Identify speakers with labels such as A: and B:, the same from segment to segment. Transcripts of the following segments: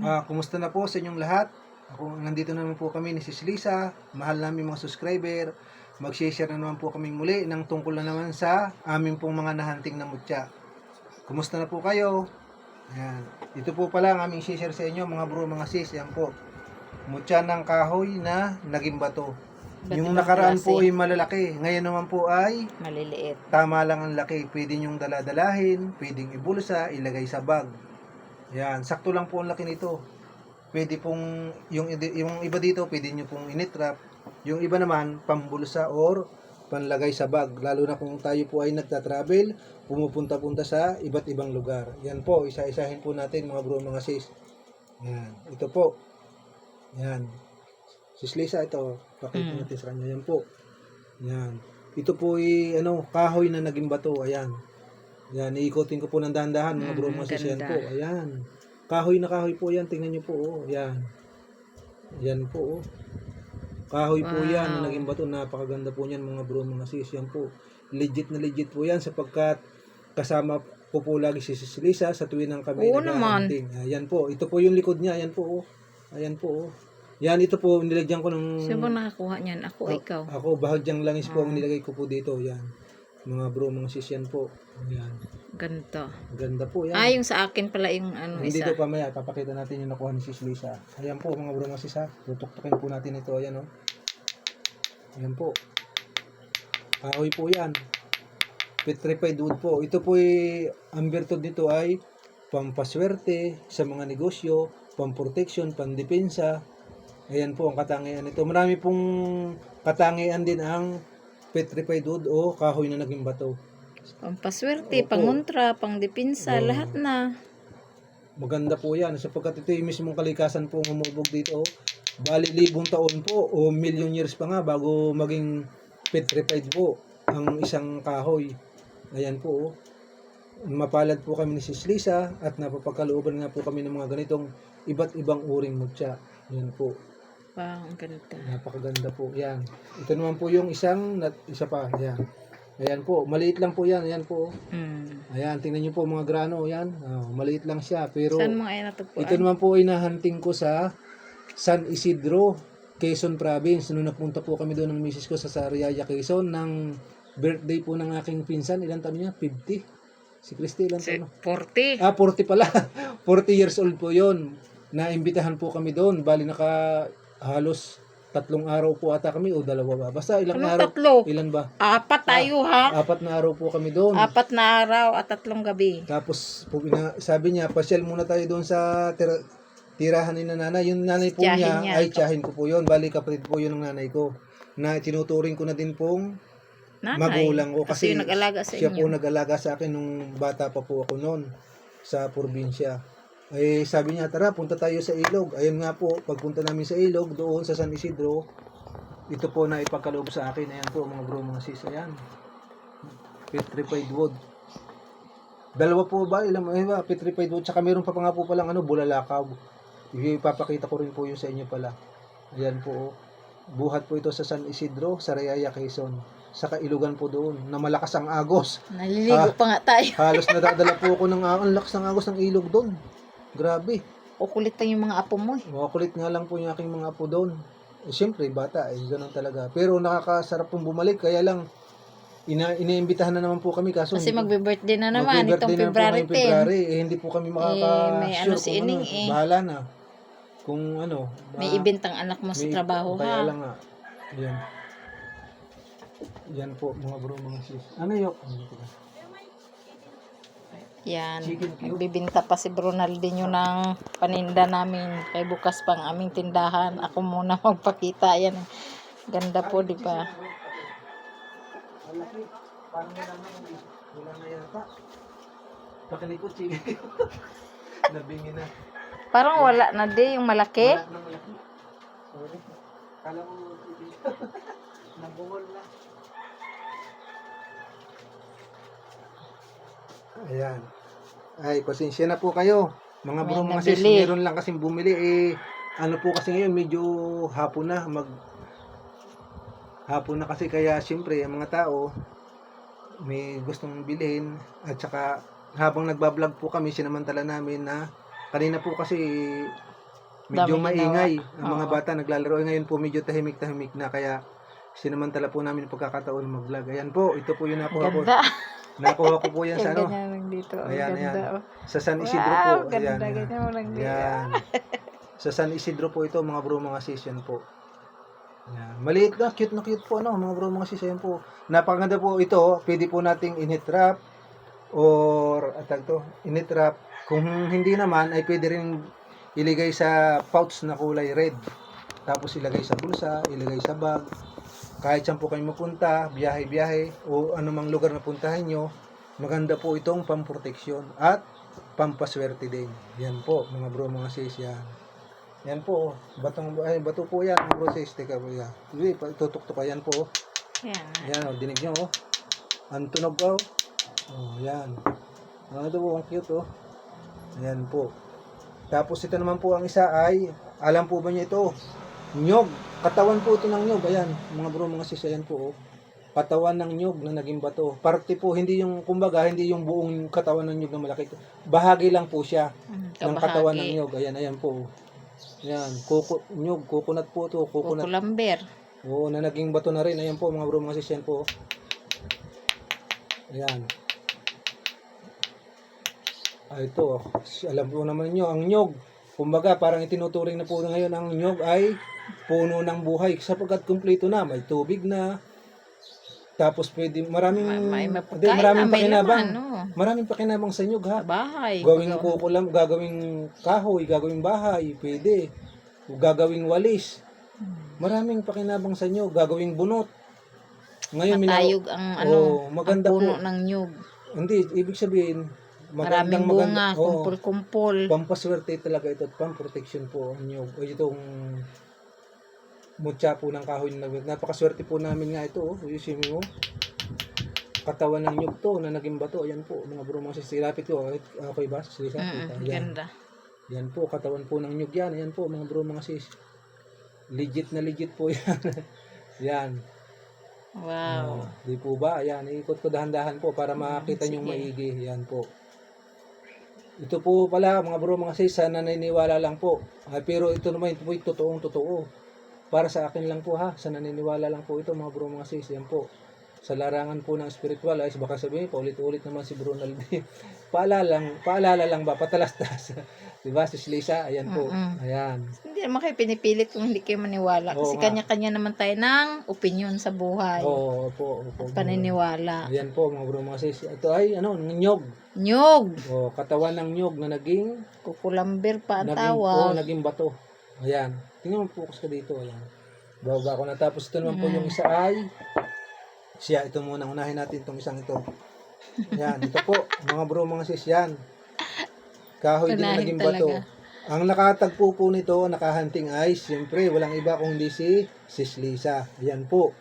A: Ah, kumusta na po sa inyong lahat? Ako, nandito na naman po kami ni Sis Lisa, mahal namin mga subscriber. Mag-share na naman po kaming muli ng tungkol na naman sa aming pong mga nahanting na mutya. Kumusta na po kayo? Ayan. Ito po pala ang aming share sa inyo mga bro, mga sis. Yan po. Mutya ng kahoy na naging bato.
B: Ba't
A: Yung nakaraan po ay malalaki. Ngayon naman po ay
B: Maliliit.
A: tama lang ang laki. Pwede nyong daladalahin, pwedeng ibulsa, ilagay sa bag. Yan, sakto lang po ang laki nito. Pwede pong, yung, yung iba dito, pwede nyo pong initrap. Yung iba naman, pambulsa or panlagay sa bag. Lalo na kung tayo po ay nagta-travel, pumupunta-punta sa iba't ibang lugar. Yan po, isa-isahin po natin mga bro, mga sis. Yan, ito po. Yan. Sis Lisa, ito. Pakita
B: Mm.
A: natin sa kanya. Yan po. Yan. Ito po ay ano, kahoy na naging bato. Ayan. Yan, iikotin ko po ng dahan-dahan mga bro, mga sis. Yan
B: ganda.
A: po. Ayan. Kahoy na kahoy po yan. Tingnan nyo po. Oh. Yan. Yan po. Oh. Kahoy po yan na
B: Wow.
A: naging bato. Napakaganda po yan mga bro, mga sis. Yan po. Legit na legit po yan sapagkat kasama ko po lagi si Sis Lisa sa tuwing ng kami
B: Oo naman.
A: Ayan po. Ito po yung likod niya. Ayan po. Oh. Ayan po. Oh. Yan, ito po, nilagyan ko ng...
B: Sino ba nakakuha niyan? Ako o
A: Oh,
B: ikaw?
A: Ako, bahagyang langis po ang
B: Ah.
A: nilagay ko po dito. Yan. Mga bro, mga sis yan po. Yan.
B: Ganito.
A: Ganda po yan.
B: Ah, yung sa akin pala yung ano
A: Hindi
B: isa.
A: ko pamaya, papakita natin yung nakuha ni Sis Lisa. Ayan po mga bro mga sis ha. Tutuktukin po natin ito. Ayan o. Ayan po. Kahoy po yan. Petrified wood po. Ito po ay, ang virtud nito ay pampaswerte sa mga negosyo, pamprotection, pandepensa. Ayan po ang katangian nito. Marami pong katangian din ang petrified wood o kahoy na naging bato.
B: Pampaswerte,
A: Opo.
B: pangontra, pangdipinsa,
A: Oo.
B: lahat na.
A: Maganda po yan sapagkat ito yung mismong kalikasan po ang umubog dito. Bali libong taon po o million years pa nga bago maging petrified po ang isang kahoy. Ayan po. oh. Mapalad po kami ni Sis Lisa at napapagkalooban nga po kami ng mga ganitong iba't ibang uring mutya. Yan po.
B: Wow, ang ganda.
A: Napakaganda po. Yan. Ito naman po yung isang, nat- isa pa. Yan. Ayan po. Maliit lang po yan. Ayan po.
B: Hmm.
A: Ayan. Tingnan nyo po mga grano. Yan. Oh, maliit lang siya. Pero
B: Saan mo ay natagpuan?
A: ito naman po ay nahanting ko sa San Isidro, Quezon Province. Noong napunta po kami doon ng misis ko sa Sariaya, Quezon, ng birthday po ng aking pinsan. Ilan taon niya? 50. Si Christy, ilan
B: Si
A: taon?
B: 40.
A: Ah, 40 pala. 40 years old po yon. Naimbitahan po kami doon. Bali naka halos tatlong araw po ata kami o dalawa ba? Basta ilang
B: Anong
A: araw.
B: tatlo?
A: Ilan ba?
B: Apat tayo ha?
A: Apat na araw po kami doon.
B: Apat na araw at tatlong gabi.
A: Tapos po, ina- sabi niya, pasyal muna tayo doon sa tira- tirahan ni na nanay. Yung nanay po
B: Tiyahin
A: niya,
B: niya.
A: ay tiyahin ko po yun. Bali kapatid po yun ng nanay ko. Na tinuturing ko na din pong
B: Nanay.
A: magulang ko.
B: Kasi,
A: Kasi,
B: nag-alaga sa
A: siya po nag-alaga sa akin nung bata pa po ako noon sa probinsya. Eh, sabi niya, tara, punta tayo sa ilog. Ayun nga po, pagpunta namin sa ilog, doon sa San Isidro, ito po na ipagkaloob sa akin. Ayan po, mga bro, mga sis. Ayan. Petrified wood. Dalawa po ba? Ilang, eh, ba? Petrified wood. Tsaka meron pa pa nga po palang ano, bulalakaw. Ipapakita ko rin po yung sa inyo pala. Ayan po. oh. Buhat po ito sa San Isidro, sa Rayaya, Quezon. Sa kailugan po doon, na malakas ang agos.
B: Naliligo
A: Ah.
B: pa nga tayo.
A: Halos nadadala po ako ng ang lakas ng agos ng ilog doon. Grabe.
B: O kulit lang yung mga apo mo eh.
A: Mga kulit nga lang po yung aking mga apo doon. Eh, Siyempre, bata, eh, ganun talaga. Pero nakakasarap pong bumalik, kaya lang, ina iniimbitahan na naman po kami. Kaso,
B: Kasi
A: hindi
B: magbe-birthday na naman
A: magbe-birthday
B: itong
A: na po
B: February
A: ngayong
B: 10.
A: February. Eh, hindi po kami makaka-sure
B: may ano si
A: kung
B: Ining eh.
A: Bahala na. Kung ano.
B: May
A: ma-
B: event ang anak mo sa
A: may-
B: trabaho
A: Kaya
B: ha.
A: lang nga. Yan. Yan po, mga bro, mga sis. Ano yung?
B: Yan.
A: Chicken cube.
B: Nagbibinta pa si Bronaldinho ng paninda namin. Kay bukas pang aming tindahan. Ako muna magpakita. Yan. Ganda po, di ba?
A: Parang wala na
B: di yung malaki.
A: Wala na malaki. Sorry. Kala ko, nabungol na. Ayan. Ay, pasensya na po kayo. Mga bro, mga sis,
B: nabili.
A: meron lang kasing bumili. Eh, ano po kasi ngayon, medyo hapon na. Mag, hapon na kasi kaya siyempre ang mga tao may gustong bilhin at saka habang nagbablog po kami sinamantala namin na Kanina po kasi medyo
B: Dami
A: maingay
B: ginawa.
A: ang mga
B: Oo.
A: bata naglalaro. Eh, Ngayon po medyo tahimik-tahimik na kaya sinamantala po namin yung pagkakataon mag-vlog. Ayan po, ito po yung nakuha ko.
B: Ganda.
A: Nakuha ko po yan sa ano,
B: ganyan lang dito. Ang
A: Ayan,
B: ganda.
A: ayan.
B: oh.
A: sa San Isidro po.
B: Wow, ganda.
A: Ayan.
B: Ganyan mo lang dito.
A: Yan. Sa San Isidro po ito, mga bro, mga sis, yan po. Yan. Maliit na, cute na cute po, ano, mga bro, mga sis, yan po. Napakaganda po ito, pwede po nating init wrap or, atag to, init wrap. Kung hindi naman, ay pwede rin iligay sa pouch na kulay red. Tapos ilagay sa bulsa, ilagay sa bag. Kahit saan po kayo mapunta, biyahe-biyahe, o anumang lugar na puntahan nyo, maganda po itong pamproteksyon at pampaswerte din. Yan po, mga bro, mga sis, yan. Yan po, oh. batong, ay, bato po yan, mga bro, sis, teka po yan. Tutok-tok pa yan po, oh.
B: Yan.
A: Yan, oh, dinig nyo, oh. Ang tunog, oh. Oh, yan. Ano ito po, ang cute, oh. Ayan po. Tapos ito naman po ang isa ay, alam po ba niyo ito? Nyog. Katawan po ito ng nyog. Ayan, mga bro, mga sis, ayan po, oh. Katawan ng nyog na naging bato. Parte po, hindi yung, kumbaga, hindi yung buong katawan ng nyog na malaki. Bahagi lang po siya
B: Mm,
A: ng katawan ng nyog. Ayan, ayan po. Ayan, kuko, nyog, coconut po ito, coconut.
B: Kukulamber.
A: Oo, na naging bato na rin. Ayan po, mga bro, mga sis, yan po. Ayan. Ah, ito. oh. Alam po naman nyo, ang nyog. Kumbaga, parang itinuturing na po ngayon ang nyog ay puno ng buhay. Sapagkat kumpleto na, may tubig na. Tapos pwede, maraming,
B: May, may
A: maraming
B: na,
A: pakinabang.
B: laman, no?
A: Maraming pakinabang sa nyog ha.
B: Bahay.
A: Gawing
B: Pag-
A: kukulam, gagawing kahoy, gagawing bahay, pwede. Gagawing walis. Maraming pakinabang sa nyog, gagawing bunot. Ngayon, minaw-
B: Matayog ang ano,
A: Oo, maganda
B: ang puno
A: po.
B: ng nyug.
A: Hindi, ibig sabihin,
B: Maraming bunga, kumpul-kumpul.
A: pampaswerte talaga ito at pamprotection po nyog. O itong mutya po ng kahoy na napakaswerte po namin nga ito. Oh. Ayusin mo. Katawan ng nyog to na naging bato. Ayan po, mga bro, mga sis. Lapit ko. Okay ba? Sis,
B: Mm, ganda.
A: Yan po, katawan po ng nyug yan. Ayan po, mga bro, mga sis. Legit na legit po yan. yan.
B: Wow.
A: Oh, di po ba? Ayan, ikot ko dahan-dahan po para makita
B: sige.
A: nyo maigi. Yan po. Ito po pala, mga bro, mga sis, sa naniniwala lang po. Ah, pero ito naman, ito po totoong totoo. Para sa akin lang po ha, sa naniniwala lang po ito, mga bro, mga sis. Yan po. Sa larangan po ng spiritual, ay baka sabihin, paulit-ulit naman si Bro Naldi. paalala lang, paalala lang ba, patalastas. di ba, sis Lisa? Ayan po.
B: Mm-mm.
A: Ayan.
B: Hindi naman kayo pinipilit kung hindi kayo maniwala.
A: Oo
B: Kasi
A: nga.
B: kanya-kanya naman tayo ng opinion sa buhay.
A: Oo, opo, opo.
B: Paniniwala.
A: Ayan po, mga bro, mga sis. Ito ay, ano, nyog.
B: Nyog.
A: O, katawan ng nyog na naging
B: Kukulamber pa ang
A: naging,
B: tawag.
A: oh, naging bato. Ayan. Tingnan mo, focus ka dito. Ayan. Bababa ko na. Tapos ito naman po yung isa ay siya. Ito muna. Unahin natin itong isang ito. Ayan. Ito po. Mga bro, mga sis. Yan. Kahoy din na naging bato.
B: talaga.
A: Ang nakatagpo po nito, nakahunting eyes, siyempre, walang iba kundi si Sis Lisa. Ayan po.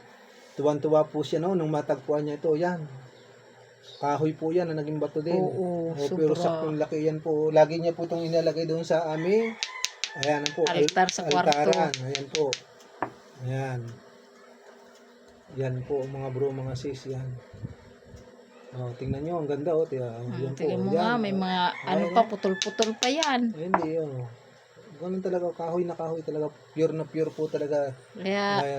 A: Tuwan-tuwa po siya no, nung matagpuan niya ito. Yan. Kahoy po yan na naging bato din.
B: Oo,
A: Oh, pero
B: sobra.
A: saktong laki yan po. Lagi niya po itong inalagay doon sa aming ayan po. al-
B: Altar sa kwarto.
A: altaran. Ayan po. Ayan. Yan po mga bro, mga sis. Yan. Oh, tingnan nyo, ang ganda oh. Tiya, oh,
B: Hmm,
A: yan po.
B: tingnan mo nga, may mga ano
A: Ayan,
B: pa,
A: oh.
B: putol-putol pa yan.
A: Ay, hindi yun. Oh. Ganun talaga, kahoy na kahoy talaga. Pure na pure po talaga.
B: Kaya,
A: Ay,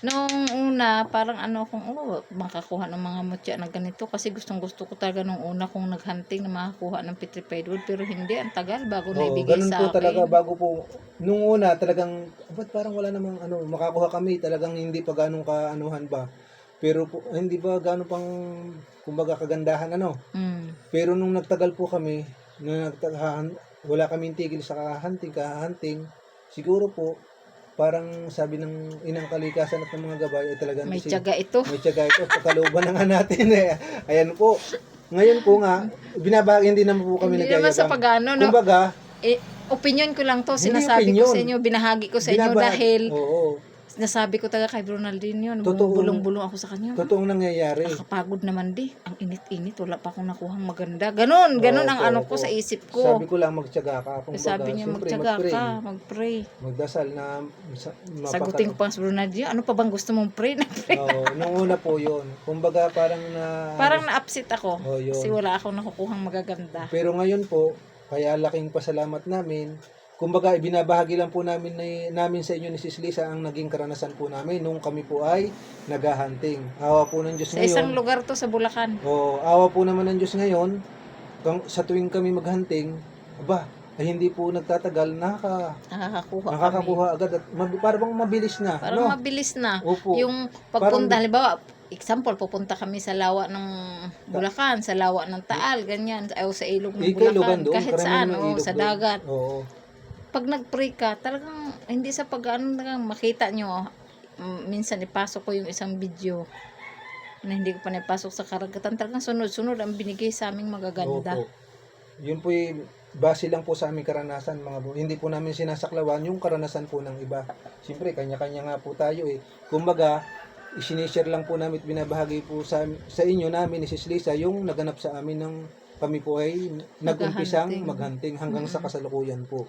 B: nung una, parang ano kung, oh, makakuha ng mga mutya na ganito. Kasi gustong gusto ko talaga nung una kong naghunting na makakuha ng petrified wood. Pero hindi, ang tagal bago
A: oh,
B: naibigay
A: ganun
B: sa
A: po
B: akin.
A: talaga bago po. Nung una talagang, ba't parang wala namang ano, makakuha kami. Talagang hindi pa ganun ka-anuhan ba. Pero po, hindi ba gano'n pang, kumbaga kagandahan ano.
B: Mm.
A: Pero nung nagtagal po kami, nung nagtagal, wala kaming tigil sa kahunting, kahunting, siguro po, parang sabi ng inang kalikasan at ng mga gabay, ay talagang
B: May
A: si-
B: tiyaga ito.
A: may tiyaga ito, pagkaluban na nga natin eh. Ayan po. Ngayon po nga, binabahagi hindi naman po kami
B: Hindi naman sa pagano, no?
A: Kumbaga,
B: Eh, opinion ko lang to, sinasabi ko sa inyo, binahagi ko sa inyo
A: binabahagi-
B: dahil
A: Oo,
B: sinasabi ko talaga kay Ronaldinho,
A: Totoo.
B: bulong-bulong ako sa kanya.
A: totoong nangyayari.
B: Nakakapagod naman di. Ang init-init, wala pa akong nakuhang maganda. Ganon, ganon
A: Oo,
B: ang ano ko sa isip ko.
A: Sabi ko lang magtiyaga ka. Kung
B: Sabi niya, magtiyaga ka, mag-pray.
A: Magdasal na sa,
B: Sagutin ko pa sa Ronaldinho, ano pa bang gusto mong pray?
A: Oo, nung una po yun. Kumbaga parang na...
B: Parang na-upset ako.
A: Oh, yun.
B: Kasi wala akong nakukuhang magaganda.
A: Pero ngayon po, Kaya laking pasalamat namin. Kumbaga, ibinabahagi lang po namin, na, namin sa inyo ni Sis Lisa ang naging karanasan po namin nung kami po ay naghahunting. Awa po ng Diyos
B: Sa isang
A: ngayon.
B: lugar to sa Bulacan.
A: O, awa po naman ng Diyos ngayon. Kung, sa tuwing kami maghunting, aba, ay hindi po nagtatagal, nakaka,
B: Nakakakuha
A: nakakakuha agad at mab- para bang mabilis na.
B: kami. Parang
A: no?
B: mabilis na.
A: Opo.
B: Yung pagpunta, halimbawa, example, pupunta kami sa lawa ng Bulacan, sa lawa ng Taal, ganyan, o sa ilog ng Bulacan, kahit saan, o sa dagat.
A: Oo.
B: Pag nag-pray ka, talagang hindi sa pag ano, talagang makita nyo, mm, minsan ipasok ko yung isang video na hindi ko pa naipasok sa karagatan. Talagang sunod-sunod ang binigay sa aming magaganda.
A: Opo. Yun po yung base lang po sa aming karanasan mga bro. Hindi po namin sinasaklawan yung karanasan po ng iba. Siyempre, kanya-kanya nga po tayo eh. Kumbaga, isinishare lang po namin at binabahagi po sa, sa inyo namin ni Sis Lisa yung naganap sa amin ng kami po ay nag-umpisang maghunting hanggang sa
B: Mm.
A: kasalukuyan po.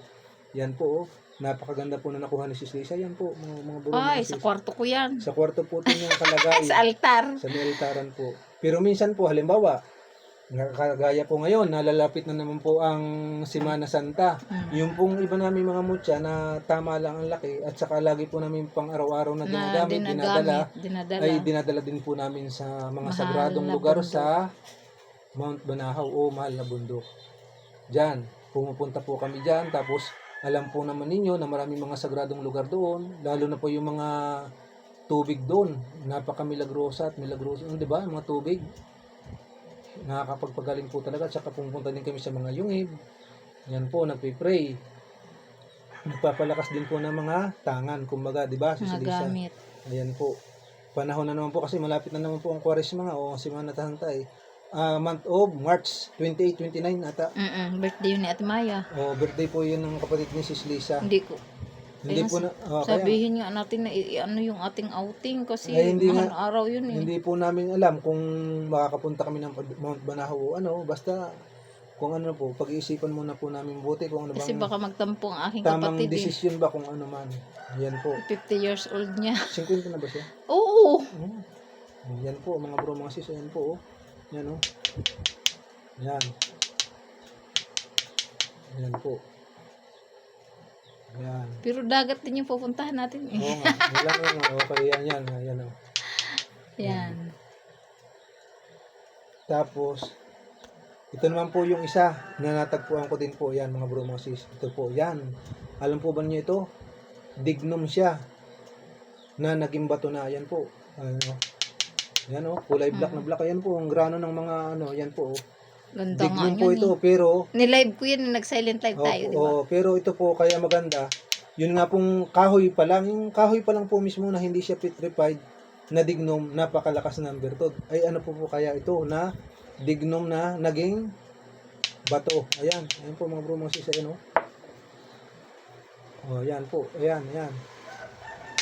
A: Yan po, oh. napakaganda po na nakuha ni Sis Lisa. Yan po, mga, mga bro.
B: Ay, sa kwarto ko yan.
A: Sa kwarto po ito yung kalagay.
B: Sa altar.
A: sa may altaran po. Pero minsan po, halimbawa, kagaya po ngayon, nalalapit na naman po ang Semana Santa.
B: Mm.
A: Yung pong iba namin mga mutya na tama lang ang laki at saka lagi po namin pang araw-araw na
B: Na
A: ginagamit, dinadala,
B: dinagamit, dinadala.
A: ay dinadala din po namin sa mga
B: Mahal
A: sagradong
B: na
A: lugar
B: bundok.
A: sa Mount Banahaw o mahal na bundok. Diyan, pumupunta po kami diyan tapos alam po naman ninyo na maraming mga sagradong lugar doon, lalo na po yung mga tubig doon. Napaka-milagrosa at milagrosa, di ba? Yung Mga tubig. Nakakapagpagaling po talaga at saka pumunta din kami sa mga yungib. Yan po, nagpe-pray. Nagpapalakas din po ng mga tangan, kumbaga, di ba? Si
B: Mga gamit.
A: Ayan po. Panahon na naman po kasi malapit na naman po ang Kwaresma nga o Semana Santay. Ah, month of March 28, 29 ata.
B: Mm-mm, birthday yun ni Ate Maya.
A: O birthday po yun ng kapatid ni Sis Lisa.
B: Hindi ko.
A: Hindi
B: Kaya
A: po na ah, kaya,
B: Sabihin nga natin na i- ano yung ating outing kasi
A: Ay, hindi
B: mahal araw yun eh.
A: hindi po namin alam kung makakapunta kami ng Mount Banahaw o ano, basta kung ano po, pag-iisipan muna po namin buti kung ano
B: Kasi
A: bang
B: baka magtampo ang aking
A: tamang
B: kapatid eh.
A: desisyon ba kung ano man. Yan po.
B: 50 years old niya.
A: 50 na ba siya?
B: Oo!
A: Mm. Yan po, mga bro, mga sis, yan po. Oh. Yan oh. Yan. Yan po. Yan.
B: Pero dagat din yung pupuntahan natin eh.
A: Oo nga. Wala nga. Okay, yan, yan. Yan oh.
B: Yan.
A: Tapos, ito naman po yung isa na natagpuan ko din po. Yan, mga bro, mga sis. Ito po, yan. Alam po ba niyo ito? Dignum siya na naging bato na. Yan po. Ano, yan oh, kulay black na black. Yan po, ang grano ng mga ano, yan po. Oh.
B: Ganda nga
A: Dignum po
B: yun
A: ito,
B: eh.
A: pero
B: Nilive ko yun, nag-silent live tayo, di ba?
A: oo, pero ito po kaya maganda. Yun nga pong kahoy pa lang, yung kahoy pa lang po mismo na hindi siya petrified na dignum, napakalakas ng bertod. Ay ano po po kaya ito na dignum na naging bato. Ayan, ayan po mga bro, mga sis, ayan o. Oh, ayan po, ayan, ayan.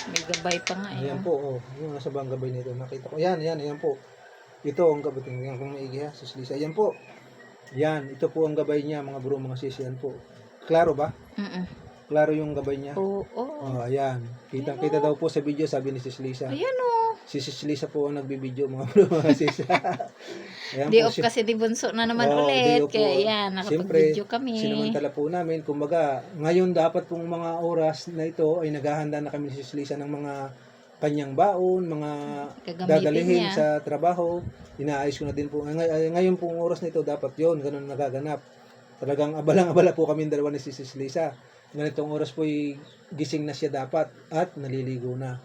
B: May gabay pa nga eh.
A: Ayan po, oh, yung nasa bang gabay nito, nakita ko. Ayan, ayan, ayan po. Ito ang gabay, tingnan kung maigi ha, sis Lisa. Ayan po. Yan, ito po ang gabay niya mga bro, mga sis, yan po. Klaro ba?
B: Mm-mm.
A: Klaro yung gabay niya.
B: Oo. oo.
A: Oh, ayan. Kita-kita daw po sa video, sabi ni Sis Lisa.
B: Ayan o.
A: Si Sis Lisa po ang nagbibideo, mga bro, mga sis. ayan
B: Day
A: po,
B: off
A: si-
B: kasi di bunso na naman
A: Oo,
B: ulit.
A: off po.
B: Kaya yan, nakapag-video kami.
A: sinamantala po namin. Kumbaga, ngayon dapat pong mga oras na ito ay naghahanda na kami ni Sis Lisa ng mga kanyang baon, mga
B: Gagamitin
A: dadalhin
B: niya.
A: sa trabaho. Inaayos ko na din po. Ngay- ay, ngayon pong oras na ito, dapat yon ganun nagaganap. Talagang abalang-abala po kami dalawa ni Sis Lisa. Ganitong oras po gising na siya dapat at naliligo na.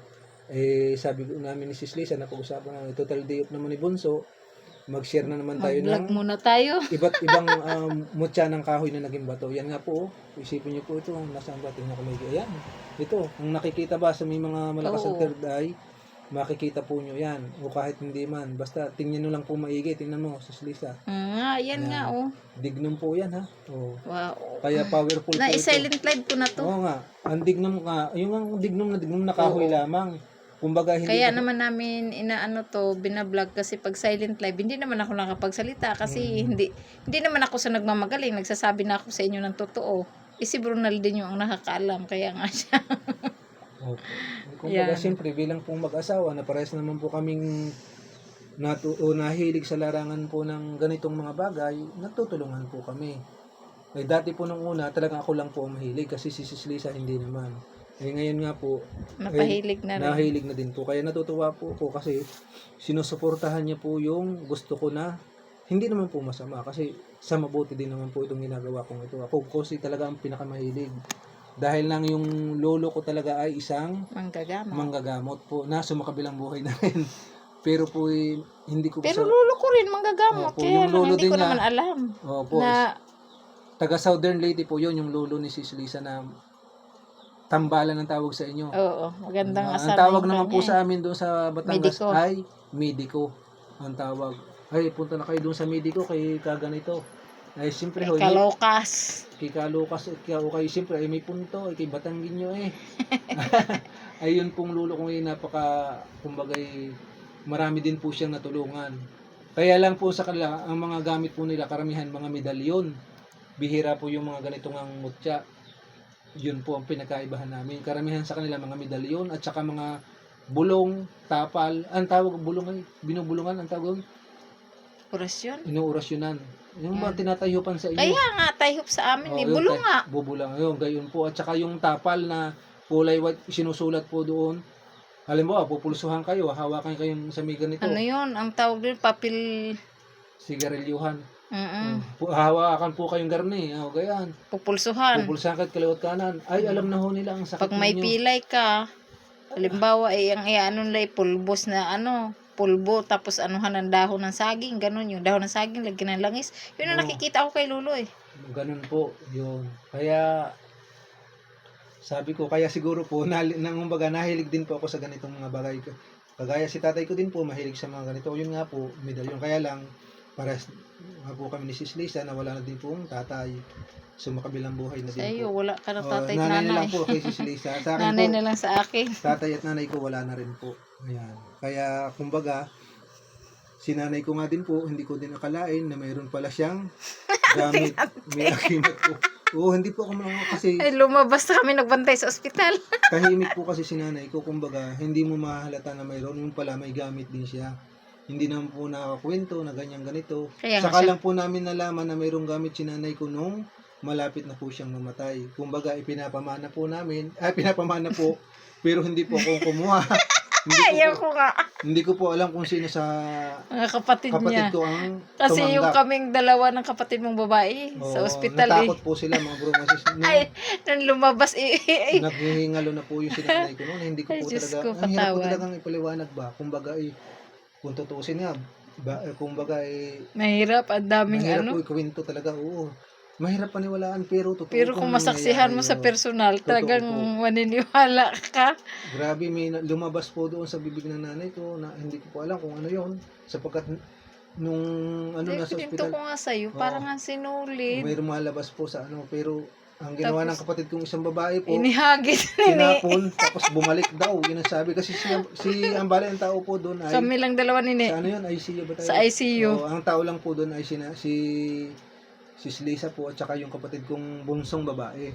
A: Eh, sabi ko namin ni Sis Lisa, napag-usapan na, total day off naman ni Bunso, mag-share na naman tayo
B: Mag-vlog
A: ng
B: muna tayo.
A: iba't ibang um, mutya ng kahoy na naging bato. Yan nga po, oh. isipin niyo po ito, nasaan ba? Tingnan ko may Ayan, ito, ang nakikita ba sa may mga malakas ang
B: Oo.
A: third eye, makikita po nyo yan. O kahit hindi man, basta tingnan nyo lang po maigi, tingnan mo, sa Lisa.
B: Mm, nga, yan nga oh.
A: Dignum po yan ha. O,
B: Wow.
A: kaya powerful po
B: Na
A: ito.
B: silent live ko na to.
A: Oo nga, ang dignum nga, yung ang dignum na dignum na kahoy
B: Oo.
A: lamang. Kumbaga, hindi
B: Kaya
A: na-
B: naman namin inaano to, binablog kasi pag silent live, hindi naman ako nakapagsalita kasi
A: Mm.
B: hindi hindi naman ako sa nagmamagaling, nagsasabi na ako sa inyo ng totoo. Eh si Brunel din yung ang nakakaalam, kaya nga siya.
A: Opo. Kumbaga,
B: Yan.
A: siyempre, bilang pong mag-asawa, na parehas naman po kaming natu o nahilig sa larangan po ng ganitong mga bagay, nagtutulungan po kami. Eh, dati po nung una, talagang ako lang po ang mahilig kasi si Sis Lisa hindi naman. Eh, ngayon nga po,
B: Napahilig na rin.
A: nahilig na din po. Kaya natutuwa po ako kasi sinusuportahan niya po yung gusto ko na hindi naman po masama kasi sa mabuti din naman po itong ginagawa kong ito. Ako kasi talaga ang pinakamahilig. Dahil lang yung lolo ko talaga ay isang
B: Manggagama.
A: manggagamot po na sumakabilang buhay na rin. Pero po eh, hindi ko po
B: Pero
A: sa...
B: lolo ko rin manggagamot.
A: Opo,
B: Kaya
A: yung
B: lang,
A: lolo
B: hindi
A: din
B: ko
A: niya,
B: naman alam.
A: Opo,
B: na
A: taga Southern Lady po yun, yung lolo ni Sis Lisa na tambalan ng tawag sa inyo.
B: Oo, magandang
A: Ah,
B: asal.
A: ang tawag
B: na
A: naman po sa amin doon sa Batangas
B: Medico.
A: ay Medico. Ang tawag. Ay, punta na kayo doon sa Medico kay kaganito. Ay, siyempre,
B: eh.
A: ho,
B: Kay Kalokas.
A: kay Kalukas kaya o kayo, siyempre, ay may punto, ay kay Batanggin nyo eh. Ayun pong lulo kong yun, napaka, kumbaga, eh, marami din po siyang natulungan. Kaya lang po sa kanila, ang mga gamit po nila, karamihan mga medalyon. Bihira po yung mga ganitong ang mutya. Yun po ang pinakaibahan namin. Karamihan sa kanila mga medalyon at saka mga bulong, tapal. Ang tawag bulong ay binubulungan ang tawag
B: Orasyon.
A: inuorasyonan. Yung mga
B: Mm.
A: tinatayupan sa inyo.
B: Kaya nga, tayhop sa amin. Eh.
A: yun,
B: Bulong nga.
A: Bubulang. Ayun, gayon po. At saka yung tapal na kulay white, sinusulat po doon. Halimbawa, pupulsuhan kayo, hawakan kayong sa may ganito.
B: Ano yun? Ang tawag doon, papel...
A: Sigarilyuhan.
B: Mm-mm.
A: Pu- hawakan po kayong garni. O, gayan.
B: Pupulsuhan.
A: Pupulsahan kayo at kaliwat kanan. Ay, alam na ho nila ang sakit
B: Pag may
A: ninyo.
B: pilay ka, halimbawa ay ang ano nila pulbos na ano, pulbo tapos anuhan ng dahon ng saging, ganun yung dahon ng saging lagyan ng langis. Yun ang
A: Oo.
B: nakikita ko kay Lulo eh.
A: Ganun po, yun. Kaya, sabi ko, kaya siguro po, na, nang kumbaga, nahilig din po ako sa ganitong mga bagay. Kagaya si tatay ko din po, mahilig sa mga ganito. Yun nga po, medalyon. Kaya lang, para nga po kami ni Sis Lisa, na wala na din po ang tatay. Sumakabilang buhay na
B: Sa
A: din
B: iyo,
A: po.
B: wala ka ng
A: Oh,
B: tatay at
A: nanay na
B: nanay.
A: lang po kay Sis Lisa. Sa akin
B: Nanay
A: po,
B: na lang sa akin.
A: tatay at nanay ko wala na rin po. Ayan. Kaya, kumbaga, si nanay ko nga din po, hindi ko din akalain na mayroon pala siyang gamit. may akimat po. Oo, hindi po ako mga kasi
B: Ay, lumabas na kami nagbantay sa ospital.
A: tahimik po kasi si nanay ko. Kumbaga, hindi mo mahalata na mayroon. Yung pala, may gamit din siya. Hindi naman po nakakwento na ganyan ganito.
B: Kaya nga
A: Saka
B: siya-
A: lang po namin nalaman na mayroong gamit si nanay ko nung malapit na po siyang mamatay. Kumbaga, ipinapamana po namin. Ay, pinapamana po. pero hindi po ako kumuha. hindi, ko po,
B: ko nga.
A: hindi ko po alam kung sino sa
B: Mga kapatid,
A: kapatid
B: niya.
A: ko ang
B: Kasi yung
A: tumanggap.
B: kaming dalawa ng kapatid mong babae sa
A: Oo,
B: ospital eh.
A: Natakot po sila mga bro. Nung,
B: Ay, nung lumabas eh. eh, eh.
A: naghihingalo na po yung sinanay ko noon. Hindi ko
B: Ay,
A: po
B: Diyos
A: talaga,
B: ko,
A: ang hirap ko
B: katawan.
A: talagang ipaliwanag ba. Kumbaga eh, kung tutuusin nga, ba, eh, kumbaga eh,
B: Mahirap, ang daming
A: mahirap
B: ano.
A: po ikwento talaga, oo. Mahirap paniwalaan, pero totoo
B: Pero kung masaksihan mo sa
A: oo.
B: personal,
A: Totoo
B: talagang
A: po.
B: maniniwala ka.
A: Grabe, may na- lumabas po doon sa bibig ng nanay ko na hindi ko po alam kung ano yon sapagkat nung ano
B: Hindi,
A: nasa
B: pinto
A: ospital,
B: ko nga sa'yo,
A: Oo.
B: parang nga sinulid.
A: may lumalabas po sa ano, pero ang ginawa ng
B: Tapos,
A: kapatid kong isang babae po,
B: Inihagit nini.
A: tinapon, tapos bumalik daw, yun ang sabi. Kasi si, si ang bala ng tao po doon ay,
B: Kami lang dalawa nini.
A: sa ano yun, ICU ba tayo?
B: Sa ICU.
A: Oo, ang tao lang po doon ay sina, si si Lisa po at saka yung kapatid kong bunsong babae.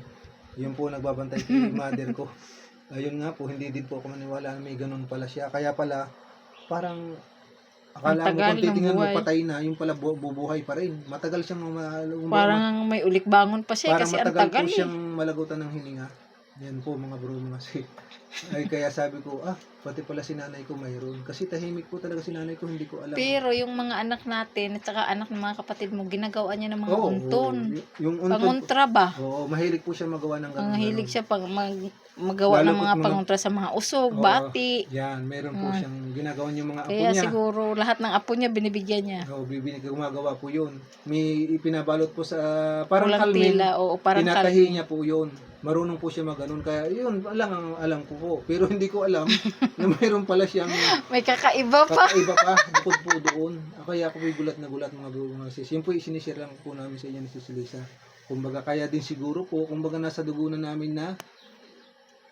A: Yun po nagbabantay kay mother ko. Ayun nga po, hindi din po ako maniwala na may ganun pala siya. Kaya pala, parang akala
B: Ang
A: mo
B: tagal
A: kung
B: ng
A: titingnan mo
B: buhay.
A: patay na, yung pala bu- bubuhay pa rin. Matagal siyang ma- ma-
B: Parang may ulik bangon pa siya kasi ang
A: matagal
B: tagal
A: po
B: eh.
A: siyang malagutan ng hininga. Yan po mga bro mga si. Ay kaya sabi ko, ah, pati pala si nanay ko mayroon. Kasi tahimik po talaga si nanay ko, hindi ko alam.
B: Pero yung mga anak natin at saka anak ng mga kapatid mo, ginagawa niya ng mga
A: Oo,
B: unton.
A: y- yung unton,
B: Panguntra ba?
A: Oo, mahilig po siya magawa ng ganun.
B: Ang hilig siya pag mag, magawa
A: Lalo
B: ng mga panguntra sa mga usog,
A: Oo.
B: bati.
A: Yan, meron po
B: Ah.
A: siyang ginagawa niya mga apo
B: Kaya
A: niya.
B: siguro lahat ng apo niya binibigyan niya.
A: Oo, bibig gumagawa po yun. May ipinabalot po sa parang
B: Walang
A: kalmin.
B: tila o parang
A: Tinatahi
B: kalmin.
A: niya po yun. Marunong po siya maganon. Kaya yun lang ang alam ko po. Pero hindi ko alam na mayroon pala siyang
B: May kakaiba pa.
A: kakaiba pa bukod po doon. Ah, Kaya ako po'y gulat na gulat mga bro mga sis. Yun po isinishare lang po namin sa inyo ni Sis Lisa. Kumbaga kaya din siguro po, kumbaga nasa dugo na namin na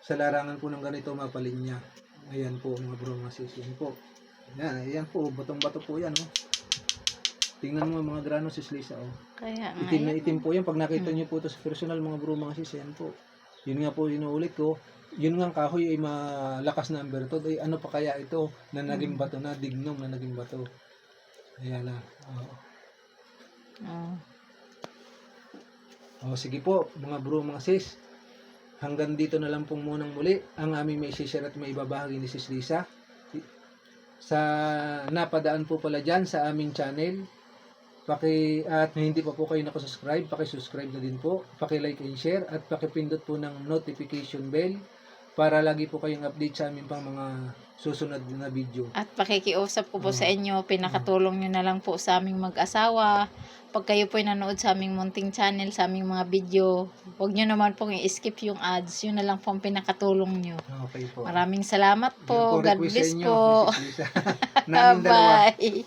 A: sa larangan po ng ganito mapalin niya. Ayan po mga bro mga sis. Yan po. Yan, ayan po. Batong-bato po yan. Oh. Tingnan mo mga grano sis Lisa. Oh.
B: Kaya nga,
A: Itim na itim po yan. Pag nakita niyo po ito sa personal mga bro mga sis, yan po. Yun nga po inuulit ko. Yun nga kahoy ay malakas na ang bertod. Ay ano pa kaya ito na naging bato na, dignom na naging bato. Ayan na. Oo.
B: Oo.
A: O sige po, mga bro, mga sis. Hanggang dito na lang pong munang muli ang aming may share at may ibabahagi ni Sis Lisa. Sa napadaan po pala dyan sa aming channel. Paki, at hindi pa po kayo nakasubscribe, paki-subscribe na din po. Paki-like and share at paki-pindot po ng notification bell para lagi po kayong update sa aming pang mga susunod na video.
B: At pakikiusap ko po
A: Mm.
B: sa inyo, pinakatulong nyo na lang po sa aming mag-asawa. Pag kayo po nanood sa aming munting channel, sa aming mga video, huwag nyo naman pong i-skip yung ads. Yun na lang po ang pinakatulong nyo.
A: Okay po.
B: Maraming salamat po.
A: po
B: God bless po.
A: Naming.
B: Bye.